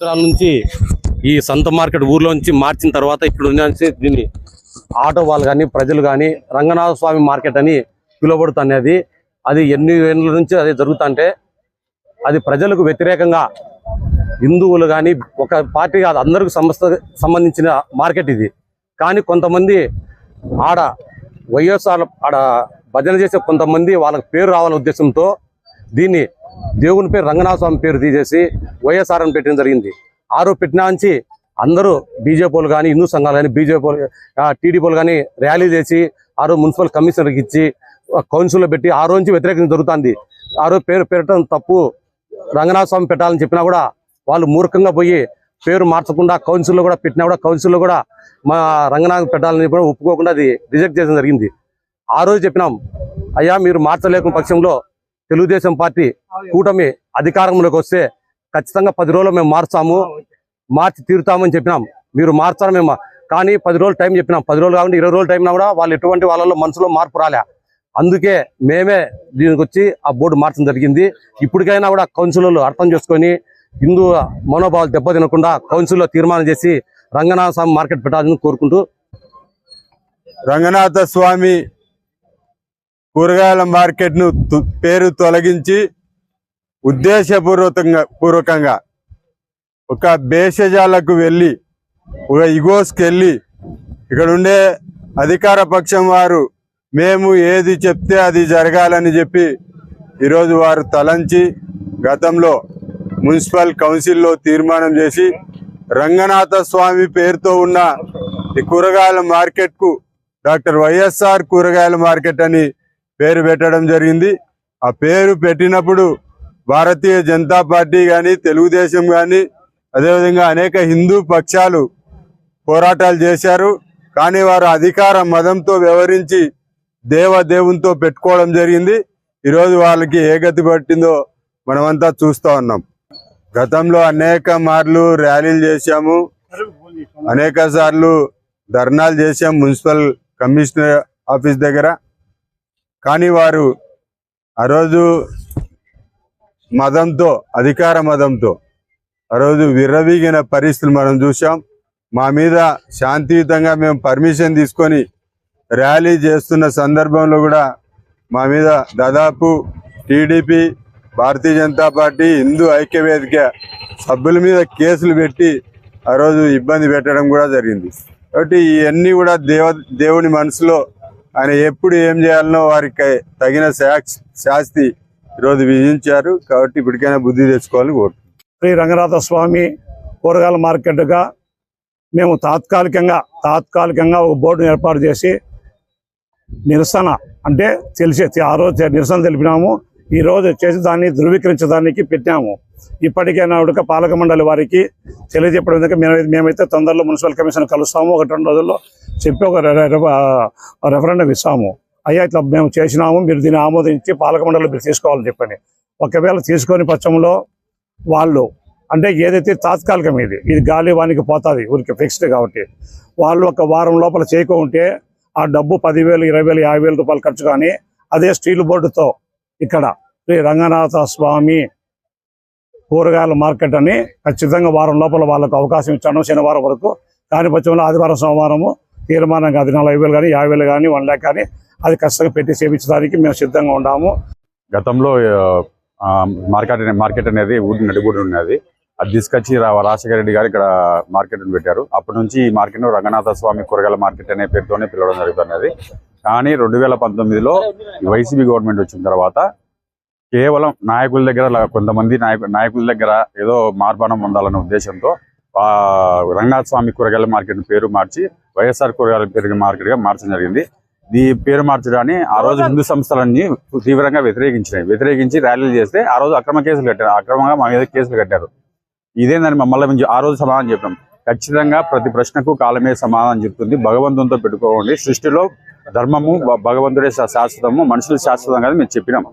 సంవత్సరాల నుంచి ఈ సంత మార్కెట్ ఊర్లో నుంచి మార్చిన తర్వాత ఇప్పుడు దీన్ని ఆటో వాళ్ళు కానీ ప్రజలు కానీ రంగనాథ స్వామి మార్కెట్ అని పిలువబడుతున్నది. అది ఎన్ని ఏళ్ళ నుంచి అది జరుగుతుంటే అది ప్రజలకు వ్యతిరేకంగా హిందువులు కానీ ఒక పార్టీ కాదు అందరికి సంస్థ సంబంధించిన మార్కెట్ ఇది. కానీ కొంతమంది ఆడ వైఎస్ఆర్ ఆడ భజన చేసే కొంతమంది వాళ్ళకి పేరు రావాలనే ఉద్దేశంతో దీన్ని దేవుని పేరు రంగనాథ స్వామి పేరు తీసేసి వైఎస్ఆర్ అని పెట్టడం జరిగింది. ఆరో పెట్టినా నుంచి అందరూ బీజేపీలు కానీ హిందూ సంఘాలు కానీ బీజేపీ టీడీపీలు కానీ ర్యాలీ చేసి ఆరో మున్సిపల్ కమిషనర్కి ఇచ్చి కౌన్సిల్లో పెట్టి ఆ రోజు నుంచి వ్యతిరేకం జరుగుతుంది. ఆ రోజు పేరు పెట్టడం తప్పు. రంగనాథస్వామి పెట్టాలని చెప్పినా కూడా వాళ్ళు మూర్ఖంగా పోయి పేరు మార్చకుండా కౌన్సిల్లో కూడా పెట్టినా కూడా కౌన్సిల్లో కూడా మా రంగనాథ్ పెట్టాలని కూడా ఒప్పుకోకుండా అది రిజెక్ట్ చేయడం జరిగింది. ఆ రోజు చెప్పినాం అయ్యా మీరు మార్చలేకున్న పక్షంలో తెలుగుదేశం పార్టీ కూటమి అధికారంలోకి వస్తే ఖచ్చితంగా పది రోజులు మేము మార్చాము మార్చి తీరుతామని చెప్పినాం. మీరు మార్చాలి మేము? కానీ పది రోజులు టైం చెప్పినాం. పది రోజులు కాకుండా ఇరవై రోజులు టైం కూడా వాళ్ళు ఎటువంటి వాళ్ళలో మనసులో మార్పు రాలే. అందుకే మేమే దీనికి వచ్చి ఆ బోర్డు మార్చడం జరిగింది. ఇప్పటికైనా కూడా కౌన్సిలర్లు అర్థం చేసుకొని హిందూ మనోభావాలు దెబ్బతినకుండా కౌన్సిల్లో తీర్మానం చేసి రంగనాథ స్వామి మార్కెట్ పెట్టాలని కోరుకుంటూ రంగనాథ స్వామి కూరగాయల మార్కెట్ను పేరు తొలగించి ఉద్దేశపూర్వకంగా పూర్వకంగా ఒక భేషజాలకు వెళ్ళి ఒక ఇగోస్కి వెళ్ళి ఇక్కడ ఉండే అధికార పక్షం వారు మేము ఏది చెప్తే అది జరగాలని చెప్పి ఈరోజు వారు తలంచి గతంలో మున్సిపల్ కౌన్సిల్లో తీర్మానం చేసి రంగనాథ స్వామి పేరుతో ఉన్న ఈ కూరగాయల మార్కెట్కు డాక్టర్ వైఎస్ఆర్ కూరగాయల మార్కెట్ అని పేరు పెట్టడం జరిగింది. ఆ పేరు పెట్టినప్పుడు భారతీయ జనతా పార్టీ కానీ తెలుగుదేశం కానీ అదేవిధంగా అనేక హిందూ పక్షాలు పోరాటాలు చేశారు. కానీ వారు అధికార మదంతో వ్యవహరించి దేవదేవునితో పెట్టుకోవడం జరిగింది. ఈరోజు వాళ్ళకి ఏ గతి పట్టిందో మనమంతా చూస్తూ ఉన్నాం. గతంలో అనేక మార్లు ర్యాలీలు చేశాము. అనేక సార్లు ధర్నాలు చేశాం మున్సిపల్ కమిషనర్ ఆఫీస్ దగ్గర. కానీ వారు ఆ రోజు మదంతో అధికార మదంతో ఆ రోజు విర్రవీగిన పరిస్థితులు మనం చూసాం మా మీద శాంతియుతంగా మేము పర్మిషన్ తీసుకొని ర్యాలీ చేస్తున్న సందర్భంలో కూడా మా మీద దాదాపు టీడీపీ భారతీయ జనతా పార్టీ హిందూ ఐక్యవేదిక సభ్యుల మీద కేసులు పెట్టి ఆ రోజు ఇబ్బంది పెట్టడం కూడా జరిగింది. కాబట్టి ఇవన్నీ కూడా దేవ దేవుని మనసులో ఆయన ఎప్పుడు ఏం చేయాలనో వారికి తగిన శాస్తి ఈరోజు విధించారు కాబట్టి ఇప్పటికైనా బుద్ధి తెచ్చుకోవాలని కోరుతున్నాను శ్రీ రంగనాథ స్వామి కూరగాయల మార్కెట్గా మేము తాత్కాలికంగా తాత్కాలికంగా ఒక బోర్డును ఏర్పాటు చేసి నిరసన అంటే తెలిసే ఆ రోజు నిరసన తెలిపినాము. ఈ రోజు వచ్చేసి దాన్ని ధృవీకరించడానికి పెట్టాము. ఇప్పటికైనా ఉడక పాలక మండలి వారికి తెలియజెప్పడం విధంగా మేము మేమైతే తొందరలో మున్సిపల్ కమిషన్ కలుస్తాము. ఒక రెండు రోజుల్లో చెప్పి ఒక రెఫరెండం ఇస్తాము. అయ్యా ఇట్లా మేము చేసినాము మీరు దీన్ని ఆమోదించి పాలక మండలి మీరు తీసుకోవాలని చెప్పని ఒకవేళ తీసుకొని పక్షంలో వాళ్ళు అంటే ఏదైతే తాత్కాలికం ఇది ఇది గాలి వానికి పోతుంది ఊరికి ఫిక్స్డ్ కాబట్టి వాళ్ళు ఒక వారం లోపల చేయకుంటే ఆ డబ్బు పదివేలు ఇరవై వేలు యాభై వేల రూపాయలు ఖర్చు కానీ అదే స్టీల్ బోర్డుతో ఇక్కడ శ్రీ రంగనాథ స్వామి కూరగాయల మార్కెట్ అని ఖచ్చితంగా వారం లోపల వాళ్ళకు అవకాశం ఇచ్చాను శనివారం వరకు. దాని పక్షంలో ఆదివారం సోమవారము తీర్మానంగా అది నలభై వేలు కానీ యాభై వేలు కానీ వన్ ల్యాక్ కానీ అది ఖచ్చితంగా పెట్టి సేవించడానికి మేము సిద్ధంగా ఉన్నాము. గతంలో ఆ, మార్కెట్ అనే- మార్కెట్ అనేది ఊరి నడిబూడి ఉన్నది. అది తీసుకొచ్చి రాజశేఖర రెడ్డి గారు ఇక్కడ మార్కెట్ పెట్టారు. అప్పటి నుంచి ఈ మార్కెట్ రంగనాథ స్వామి కూరగాయల మార్కెట్ అనే పేరుతోనే పిలవడం జరుగుతున్నది. కానీ రెండు వేల పంతొమ్మిదిలో వైసీపీ గవర్నమెంట్ వచ్చిన తర్వాత కేవలం నాయకుల దగ్గర కొంతమంది నాయకు నాయకుల దగ్గర ఏదో మార్పాణం పొందాలనే ఉద్దేశంతో ఆ రంగనాథ స్వామి కూరగాయల మార్కెట్ పేరు మార్చి వైఎస్ఆర్ కూరగాయల పేరు మార్కెట్గా మార్చడం జరిగింది. ఈ పేరు మార్చడాన్ని ఆ రోజు హిందూ సంస్థలన్నీ తీవ్రంగా వ్యతిరేకించినాయి. వ్యతిరేకించి ర్యాలీలు చేస్తే ఆ రోజు అక్రమ కేసులు కట్టారు. అక్రమంగా మా మీద కేసులు కట్టారు. ఇదేందని మమ్మల్ని ఆ రోజు సమాధానం చెప్పాం. ఖచ్చితంగా ప్రతి ప్రశ్నకు కాలమే సమాధానం చెప్తుంది. భగవంతునితో పెట్టుకోండి సృష్టిలో ధర్మము భగవంతుడే శాశ్వతము మనుషులు శాశ్వతం కాదు మేము చెప్పినాము.